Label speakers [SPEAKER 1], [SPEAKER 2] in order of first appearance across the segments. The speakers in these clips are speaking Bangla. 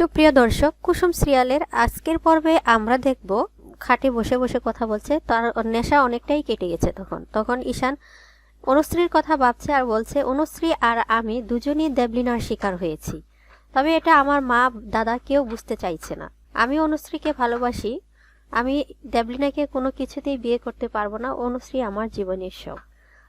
[SPEAKER 1] সুপ্রিয় দর্শক, কুসুম সিরিয়ালের আজকের পর্বে আমরা দেখব, খাটে বসে বসে কথা বলছে, তার নেশা অনেকটাই কেটে গেছে তখন। তখন ঈশান অনুশ্রীর কথা ভাবছে আর বলছে, অনুশ্রী আর আমি দুজনই দেবলিনার শিকার হয়েছি। তবে এটা আমার মা, দাদা কেউ বুঝতে চাইছে না। আমি অনুশ্রীকে ভালোবাসি। আমি দেবলিনাকে কোনো কিছুতেই বিয়ে করতে পারব না। অনুশ্রী আমার জীবনের সব।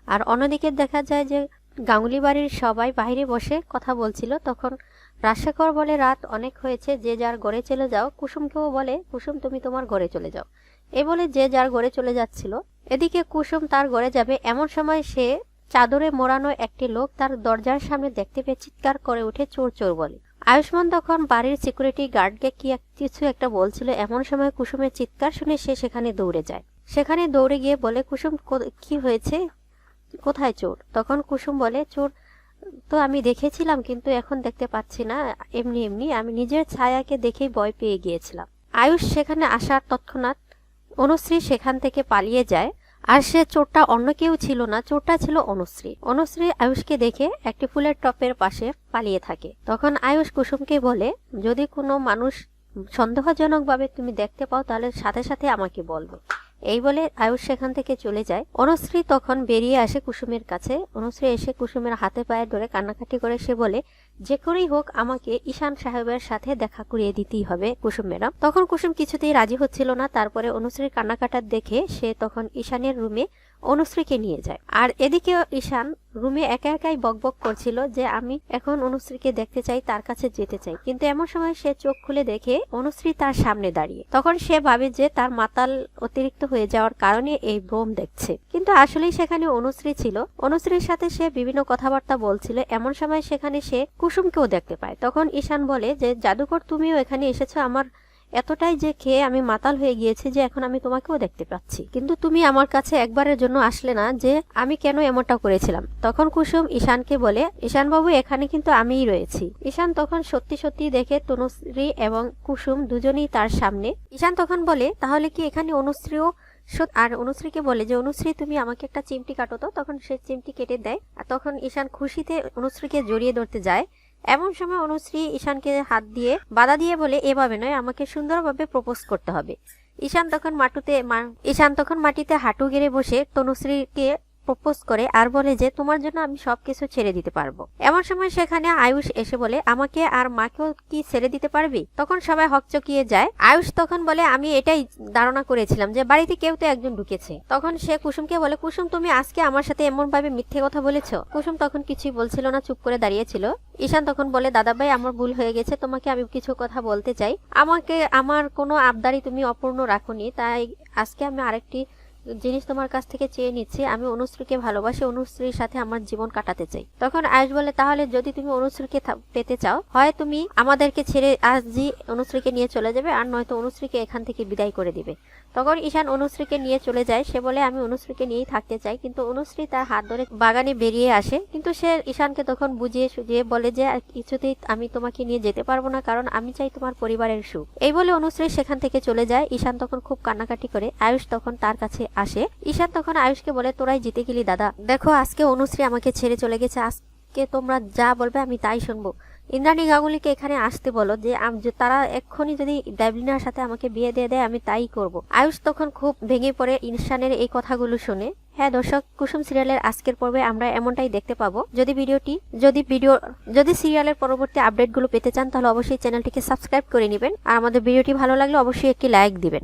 [SPEAKER 1] আর অন্যদিকে দেখা যায় যে গাঙ্গুলি বাড়ির সবাই বাইরে বসে কথা বলছিল। তখন রাজশেখর বলে, রাত অনেক হয়েছে, যে যার ঘরে চলে যাও। কুসুমকেও বলে, কুসুম, তুমি তোমার ঘরে চলে যাও। এ বলে যে যার ঘরে চলে যাচ্ছিল, এদিকে কুসুম তার ঘরে যাবে। এমন সময় সে চাদরে মোড়ানো একটি লোক তার দরজার সামনে দেখতে পেয়ে চিৎকার করে উঠে চোর চোর বলে। আয়ুষ্মান তখন বাড়ির সিকিউরিটি গার্ডকে কি কিছু একটা বলছিল। এমন সময় কুসুমের চিৎকার শুনে সে সেখানে দৌড়ে যায়। সেখানে দৌড়ে গিয়ে বলে, কুসুম কি হয়েছে? কোথায় চোর? তখন কুসুম বলে, চোর তো আমি দেখেছিলাম, কিন্তু এখন দেখতে পাচ্ছি না। এমনি এমনি আমি নিজের ছায়াকে দেখেই ভয় পেয়ে গিয়েছিলাম। আয়ুষ সেখানে আসার তৎক্ষণাৎ অনুশ্রী সেখান থেকে পালিয়ে যায়। আর সে চোরটা অন্য কেউ ছিল না, চোরটা ছিল অনুশ্রী। অনুশ্রী আয়ুষকে দেখে একটি ফুলের টপের পাশে পালিয়ে থাকে। তখন আয়ুষ কুসুমকে বলে, যদি কোনো মানুষ সন্দেহজনকভাবে তুমি দেখতে পাও, তাহলে সাথে সাথে আমাকে বলবে। এই বলে আয়ুষ সেখান থেকে চলে যায়। অনুশ্রী তখন বেরিয়ে আসে কুসুমের কাছে। অনুশ্রী এসে কুসুমের হাতে পায়ে ধরে কান্নাকাটি করে। সে বলে, যে করেই হোক, আমাকে ঈশান সাহেবের সাথে দেখা করিয়ে দিতেই হবে কুসুম ম্যাডাম। তখন কুসুম কিছুতেই রাজি হচ্ছিল না। তারপরে অনুশ্রীর কান্নাকাটা দেখে সে তখন ঈশানের রুমে অনুশ্রীকে নিয়ে যায়। আর এদিকে ঈশান রুমে একা একাই বকবক করছিল যে আমি এখন অনুশ্রীকে দেখতে চাই, তার কাছে যেতে চাই। কিন্তু এমন সময় সে চোখ খুলে দেখে অনুশ্রী তার সামনে দাঁড়িয়ে। তখন সে ভাবে যে তার মাতাল অতিরিক্ত হয়ে যাওয়ার কারণে এই ভ্রম দেখছে। কিন্তু আসলেই সেখানে অনুশ্রী ছিল। অনুশ্রীর সাথে সে বিভিন্ন কথাবার্তা বলছিল। এমন সময় সেখানে সে কুসুমকেও দেখতে পায়। তখন ঈশান বলে যে, জাদুকর, তুমিও এখানে এসেছ। আমার এতটাই যে খেয়ে আমি মাতাল হয়ে গিয়েছি যে এখন আমি তোমাকেও দেখতে পাচ্ছি। কিন্তু তুমি আমার কাছে একবারের জন্য আসলে না যে আমি কেন এমনটা করেছিলাম। তখন কুসুম ঈশানকে বলে ঈশান বাবু এখানে কিন্তু আমিই রয়েছি। ঈশান তখন সত্যি সত্যি দেখে তনুশ্রী এবং কুসুম দুজনেই তার সামনে। ঈশান তখন বলে, তাহলে কি এখানে অনুশ্রীও আর অনুশ্রীকে বলে যে, অনুশ্রী, তুমি আমাকে একটা চিমটি কাটো তো? তখন সে চিমটি কেটে দেয়। আর তখন ঈশান খুশিতে অনুশ্রীকে জড়িয়ে ধরতে যায়। এমন সময় অনুশ্রী ঈশানকে হাত দিয়ে বাধা দিয়ে বলে, এভাবে নয়, আমাকে সুন্দরভাবে প্রপোজ করতে হবে। ঈশান তখন মাটুতে ঈশান তখন মাটিতে হাঁটু গেড়ে বসে তনুশ্রীকে প্রপোজ করে আর বলে যে, তোমার জন্য আমি সবকিছু ছেড়ে দিতে পারব। এমন সময় সেখানে আয়ুষ এসে বলে, আমাকে আর মাকেও কি ছেড়ে দিতে পারবি? তখন সবাই হকচকিয়ে যায়। আয়ুষ তখন বলে, আমি এটাই ধারণা করেছিলাম যে, বাড়িতে কেউ তো একজন ঢুকেছে। তখন সে কুসুমকে বলে, কুসুম, তুমি আজকে আমার সাথে এমন ভাবে মিথ্যে কথা বলেছ? কুসুম তখন কিছুই বলছিল না, চুপ করে দাঁড়িয়েছিল। ঈশান তখন বলে, দাদা ভাই, আমার ভুল হয়ে গেছে, তোমাকে আমি কিছু কথা বলতে চাই। আমাকে, আমার কোনো আবদারি তুমি অপূর্ণ রাখোনি, তাই আজকে আমি আরেকটি জিনিস তোমার কাছ থেকে চেয়ে নিচ্ছি, আমি অনুশ্রীকে ভালোবাসি, অনুশ্রীর সাথে আমার জীবন কাটাতে চাই। তখন আয়ুষ বলে, তাহলে যদি তুমি অনুশ্রীকে পেতে চাও, হয় তুমি আমাদেরকে ছেড়ে আজই অনুশ্রীকে নিয়ে চলে যাবে, আর নয়তো অনুশ্রীকে এখান থেকে বিদায় করে দিবে। তখন ঈশান অনুশ্রীকে নিয়ে চলে যায়। সে বলে, আমি অনুশ্রীকে নিয়েই থাকতে চাই, কিন্তু অনুশ্রী তার হাত ধরে বাগানে বেরিয়ে আসে। কিন্তু সে ঈশানকে তখন বুঝিয়ে সুঝিয়ে বলে যে কিছুতেই আমি তোমাকে নিয়ে যেতে পারব না, কারণ আমি চাই তোমার পরিবারের সুখ। এই বলে অনুশ্রী সেখান থেকে চলে যায়। ঈশান তখন খুব কান্নাকাটি করে। আয়ুষ তখন তার কাছে আসে। ঈশান তখন আয়ুষকে বলে, তোরাই জিতে গেলি দাদা। দেখো, আজকে অনুশ্রী আমাকে ছেড়ে চলে গেছে। আজকে তোমরা যা বলবে আমি তাই শুনব। ইন্দ্রাণী গাঙ্গুলিকে এখানে আসতে বলো যে তারা এক্ষুনি যদি ড্যাবলিনার সাথে আমাকে বিয়ে দিয়ে দেয়, আমি তাই করব। আয়ুষ তখন খুব ভেঙে পড়ে ঈশানের এই কথাগুলো শুনে। হ্যাঁ দর্শক, কুসুম সিরিয়ালের আজকের পর্বে আমরা এমনটাই দেখতে পাবো। যদি ভিডিওটি, যদি ভিডিও যদি সিরিয়ালের পরবর্তী আপডেটগুলো পেতে চান, তাহলে অবশ্যই চ্যানেলটিকে সাবস্ক্রাইব করে নেবেন। আর আমাদের ভিডিওটি ভালো লাগলে অবশ্যই একটি লাইক দিবেন।